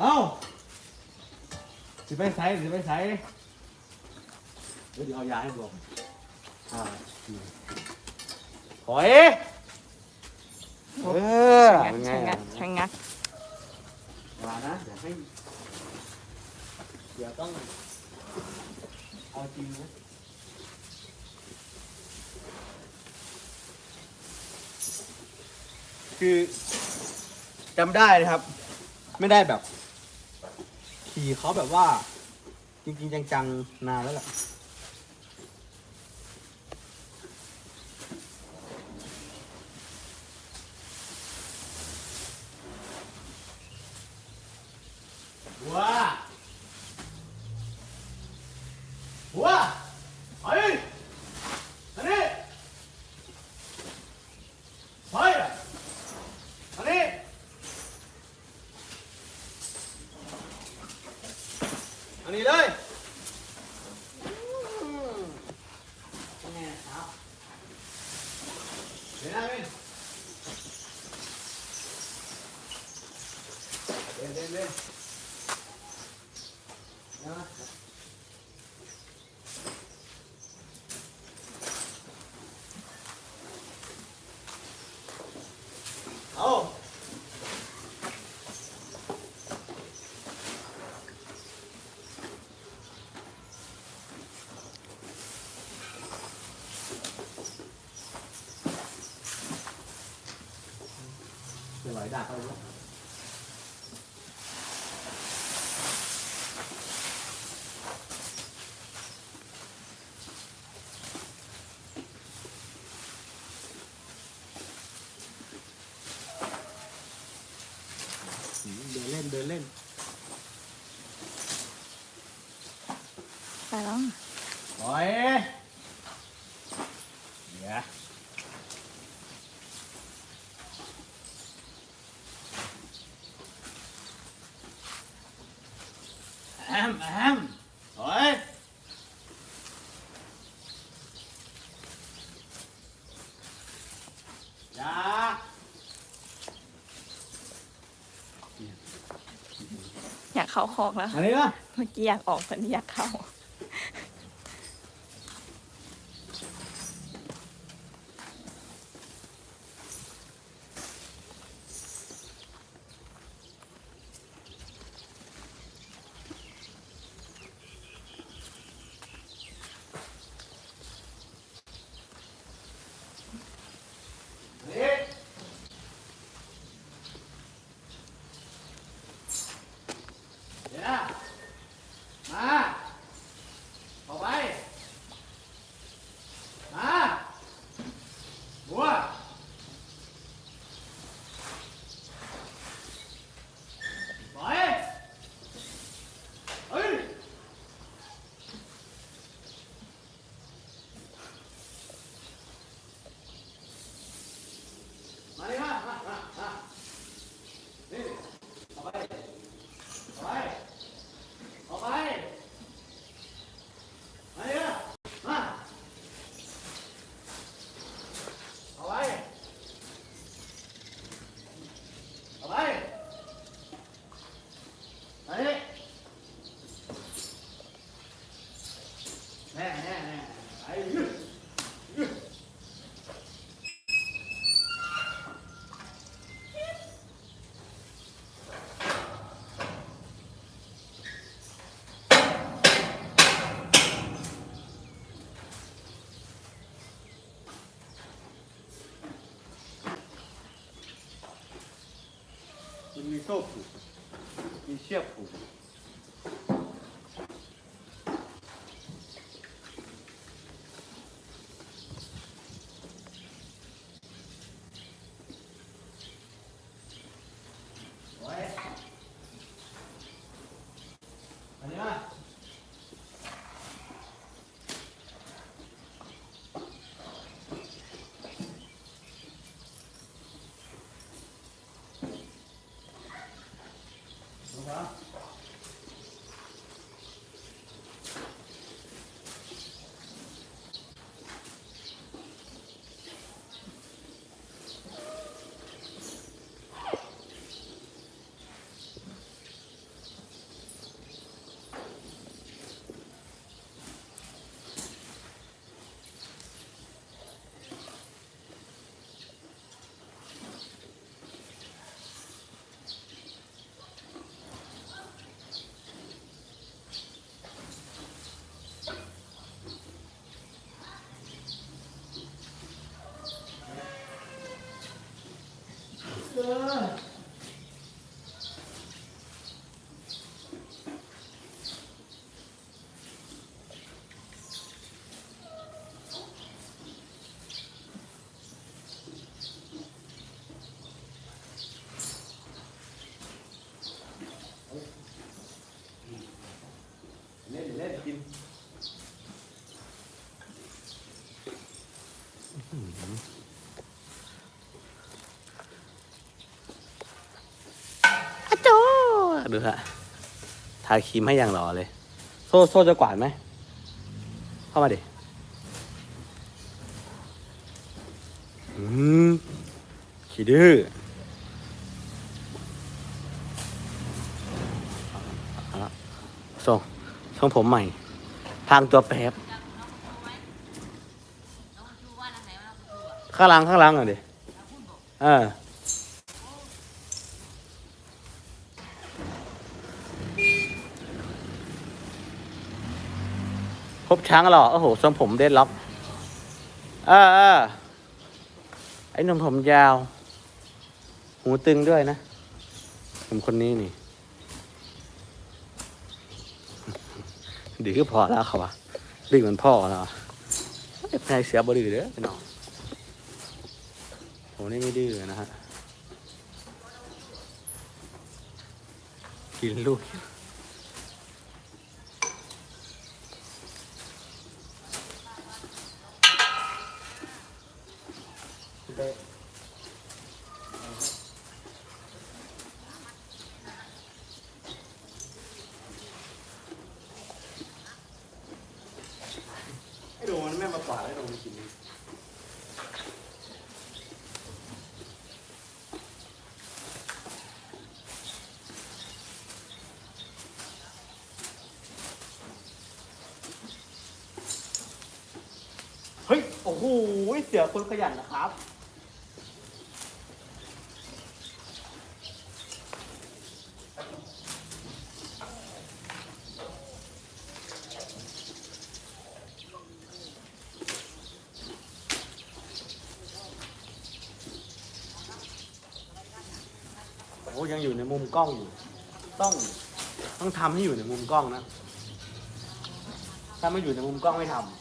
เอ้าสิไปใส่สิไปใส่เดี๋ยวเอายาให้บอกอ่าถอยเอองัดเป็นไงชะงัอะดชะงัดมานะเดี๋ยวให้เดี๋ยวต้องเอาจริงนะคือจำได้นะครับ ไม่ได้แบบ ขี่เขาแบบว่า จริง ๆ จังๆนานแล้วแหละหัวหัวไปอันนี้ไปอันนี้ อันนี้เลยแน่ครับเดี๋ยวนะพี่เดินเดินเดินเดี๋ยวนะ เอา จะไหลดักอะไรวะเดินเล่นเดินเล่นไปแล้วถอยเดี๋ยว มแอมถอยอย่าอยากเข้าคอกแล้วอันนี้นะเมื่อกี้อยากออกตอนนี้อยากเข้า อันนี้เดี๋ยวนะมาออกไป มาบัวไปเฮ้ยมาดิมามามามานี่ออกไปออกไปออกไปมาดิมามาเอาไว้เอาไว้มาดิแน่แน่แน่ไปยืดยืด มันมีโซ่ผู อะโจดูฮะทาครีมให้อย่างหล่อเลย โซ่โซ่จะกวาดไหม เข้ามาดิอืมขี้ดื้อส่งส่งผมใหม่ พางตัวแป๊บ ข้างหลังข้างหลังอะดิเออคบช้างหรอ โอ้โหทรงผมเด็ดล็อก เออเออไอ้หนุ่มผมยาว หูตึงด้วยนะผมคนนี้นี่ดื้อพอแล้วเขาวะดื้อเหมือนพ่อแล้วอะไอ้เสียบดื้อเด้อน้อง ผมนี่ไม่ดื้อนะฮะ กินลูก ไอ้ดูมันไม่มากวาดไอ้ดูมันกินเฮ้ย โอ้โหเสือคนขยันนะครับ โอ้ยังอยู่ในมุมกล้องอยู่ ต้องต้องทำให้อยู่ในมุมกล้องนะ ถ้าไม่อยู่ในมุมกล้องไม่ทำ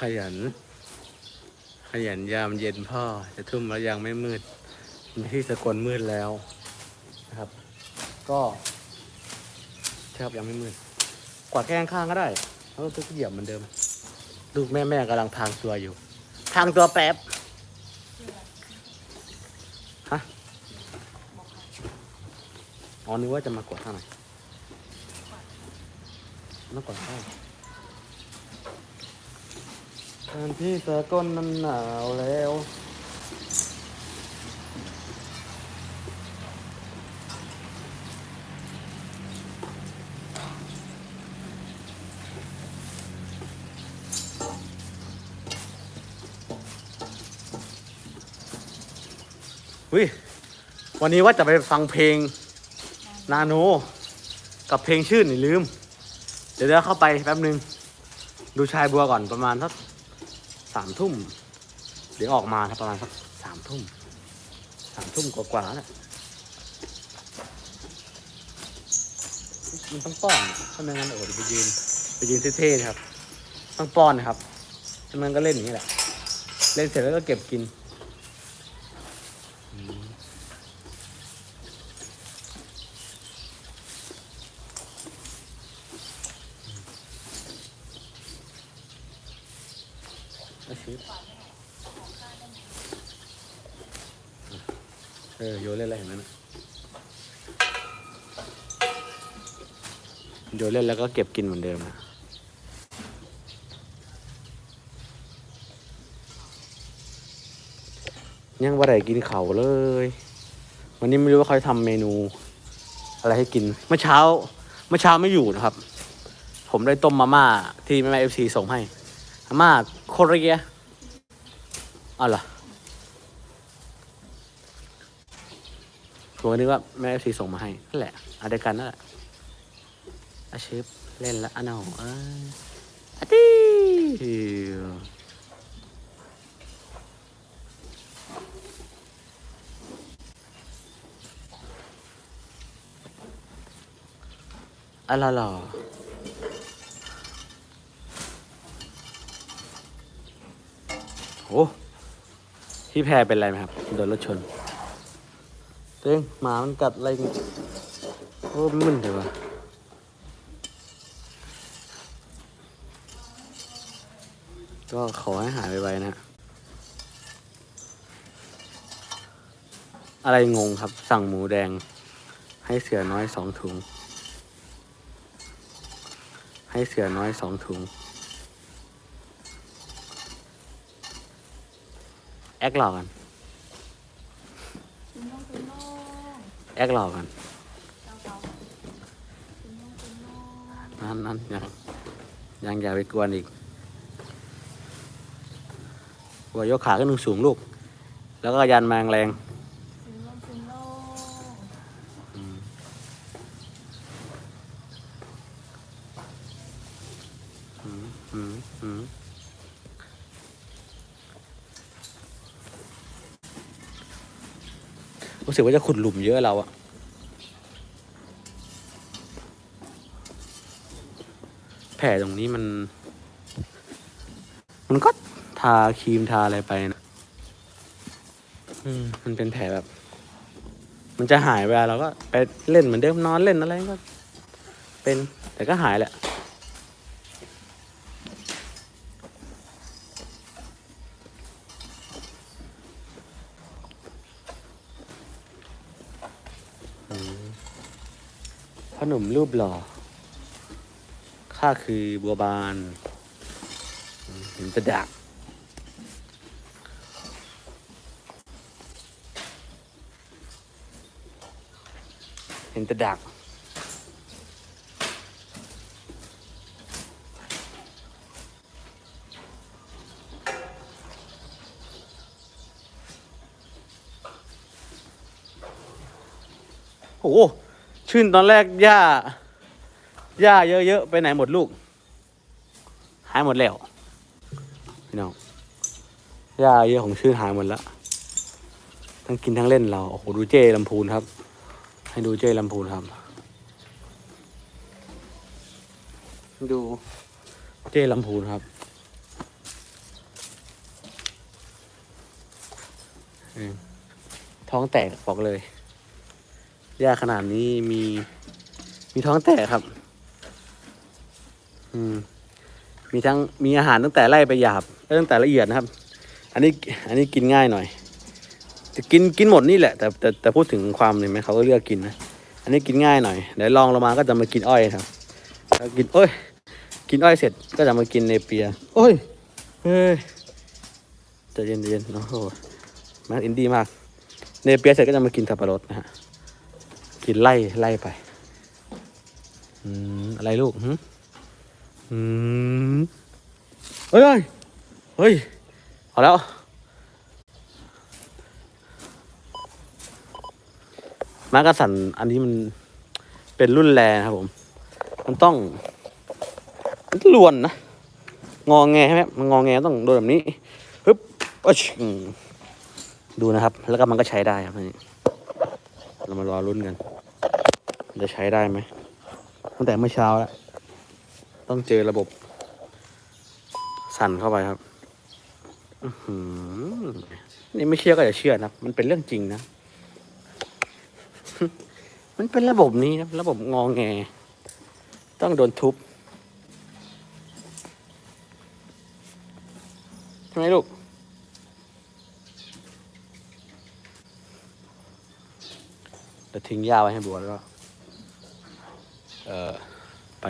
ขยัน ขยันยามเย็นพ่อ จะทุ่มแล้วยังไม่มืดที่สกลมืดแล้วนะครับ ก็ช่ครับยังไม่มืดกวาดแค่ข้างก็ได้แล้วก็เหยียบเหมือนเดิม ลูกแม่แม่กำลังทางตัวอยู่ทางตัวแป๊บฮะอ๋อนึกว่าจะมากวาดข้างในมากวาดข้าง การที่สกลนั้นหนาวแล้ว วิวันนี้ว่าจะไปฟังเพลงนาโน กับเพลงชื่นนี่ลืม เดี๋ยวเดี๋ยวเข้าไปแป๊บนึง ดูชายบัวก่อนประมาณสัก สามทุ่มเดี๋ยวออกมาครับประมาณสักสามทุ่มสามทุ่มกว่าๆแล้วมันต้องป้อนถ้าไม่งั้นโอ้เดี๋ยไปยืนไปยืนเท่ๆนะครับ ต้องป้อนนะครับถ้าไมันก็เล่นอย่างนี้แหละ เล่นเสร็จแล้วก็เก็บกิน อาชีพเออโยนเล่นอะไรเห็นไหมนะโยน เล่นแล้วก็เก็บกินเหมือนเดิมนะยังว่าไรกินเขาเลย วันนี้ไม่รู้ว่าเขาจะทำเมนู อะไรให้กิน เมื่อเช้า เมื่อเช้าไม่อยู่นะครับ ผมได้ต้มมาม่าที่แม่แม่เอฟซีส่งให้อาม่าโคเรียอ๋อเหรผมก็นึกว่าแม่เอฟซีส่งมาให้นั่นแหละอันเดกันนั่นแหละ อาชิปเล่นละอันเอาเอ้ยอะตีอะไรหรอโอ้พี่แพรเป็นไรไหมครับ โดนรถชนเต้งหมามันกัดอะไรกันโอ้มึนเดี๋ยววะ ก็ขอให้หายไวนะ อะไรงงครับ สั่งหมูแดง ให้เสือน้อยสองถุง ให้เสือน้อยสองถุง แอคหลอกกัน แอคหลอกกัน นั่นนั่นยังยังอย่าไปกวนอีก กลัวยกขาขึ้นสูงลูก แล้วก็ยันแมงแรงรู้สึกว่าจะขุดหลุมเยอะเราอะแผลตรงนี้มัน มันก็ ทาครีมทาอะไรไปนะอืมมันเป็นแผลแบบ มันจะหายเวลาเราก็ไปเล่นเหมือนเดิมนอนเล่นอะไรก็ เป็นแต่ก็หายแหละอืมพ่อหนุ่มรูปหล่อ ข้าคือบัวบานอืมเห็นจะดัก ห็นจะดักโอ้โหชื่นตอนแรกหญ้าหญ้าเยอะๆ ไปไหนหมดลูก หายหมดแล้ว พี่น้องหญ้าเยอะของชื่นหายหมดแล้ว ทั้งกินทั้งเล่นเรา โอ้โห ดูเจลำพูนครับ ให้ดูเจ้ลำพูนครับ ดูเจ้ลำพูนครับท้องแตกบอกเลยหญ้าขนาดนี้มีมีท้องแตกครับ อืม มีทั้งมีอาหารตั้งแต่ไล่ไปหยาบตั้งแต่ละเอียดนะครับ อันนี้อันนี้กินง่ายหน่อย จะกินกินหมดนี่แหละแต่แต่แต่พูดถึงความเนี่ยไหมเขาก็เลือกกินนะอันนี้กินง่ายหน่อยเดี๋ยวลองลงมาก็จะมากินอ้อยครับแล้วกินโอ้ย กินอ้อยเสร็จก็จะมากินเนเปียโอ้ยเฮ้ยใจเย็นใจเย็นโอ้โหมสอินดี้มากเนเปียเสร็จก็จะมากินสับปะรดนะฮะกินไล่ไล่ไปอืมอะไรลูกหึอืมเฮ้ยเฮ้ยเฮ้ยเอาแล้ว มากระสันอันนี้มันเป็นรุ่นแรนะครับผม มันต้องมันลวนนะ งอแงใช่ไหมมันงอแงต้องโดนแบบนี้ฮึบอ๊ชดูนะครับ แล้วก็มันก็ใช้ได้ครับนนี้เรามารอรุ่นกัน จะใช้ได้ไหมตั้งแต่เมื่อเช้าแล้ว ต้องเจอระบบ สั่นเข้าไปครับอืนี่ไม่เชื่อก็อย่าเชื่อนะ มันเป็นเรื่องจริงนะ มันเป็นระบบนี้นะระบบงองแง ต้องโดนทุบใช่ไหมลูกเดี๋ยวทิ้งหญ้าไว้ให้บัวแล้วก็เออไป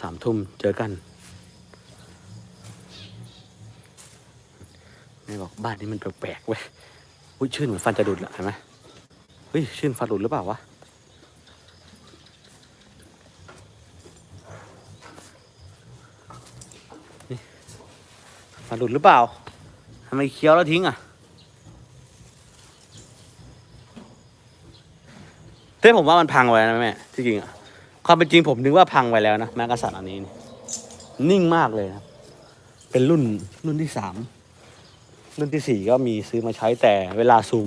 สามทุ่มเจอกันแม่บอกบ้านนี้มันแปลกๆเว้ยอุ้ยชื่นเหมือนฟันจะดุดละเห็นไหมเฮ้ยชื่นฟันหลุดหรือเปล่าวะ นี่ฟัน หลุดหรือเปล่าทำไมเคี้ยวแล้วทิ้งอะฮ้ยผมว่ามันพังไว้นะแม่ที่จริงอะความเป็นจริงผมนึกว่าพังไว้แล้วนะแม้กระสันอันนี้นี่นิ่งมากเลยนะเป็นรุ่นรุ่นที่สามรุ่นที่สี่ก็มีซื้อมาใช้แต่เวลาซูม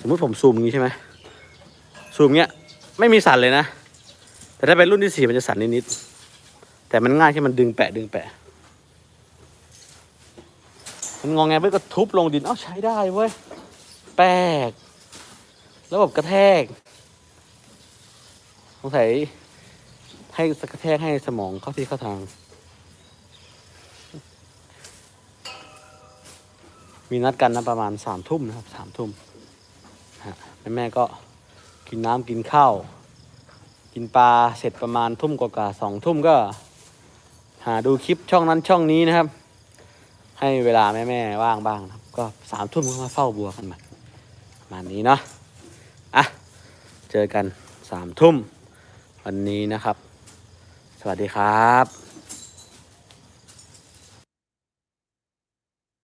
สมมุติผมซูมอย่างนี้ใช่ไหมซูมเงี้ยไม่มีสั่นเลยนะ แต่ถ้าเป็นรุ่นที่สี่มันจะสั่นนิดๆแต่มันง่ายที่มันดึงแปะดึงแปะ มันงองแงไปก็ทุบลงดินเอ้าใช้ได้เว้ยแปลกระบบกระแทกสงสัยให้กระแทกให้สมองเข้าที่เข้าทาง มีนัดกันนะประมาณสามทุ่มนะครับสามทุ่มฮะแม่แม่ก็กินน้ำกินข้าว กินปลาเสร็จประมาณทุ่มกว่าๆสองทุ่มก็ หาดูคลิปช่องนั้นช่องนี้นะครับ ให้เวลาแม่ๆว่างบ้างนะครับ ก็สามทุ่มก็มาเฝ้าบัวกันมาประมาณนี้เนาะอะเจอกันสามทุ่มวันนี้นะครับ สวัสดีครับ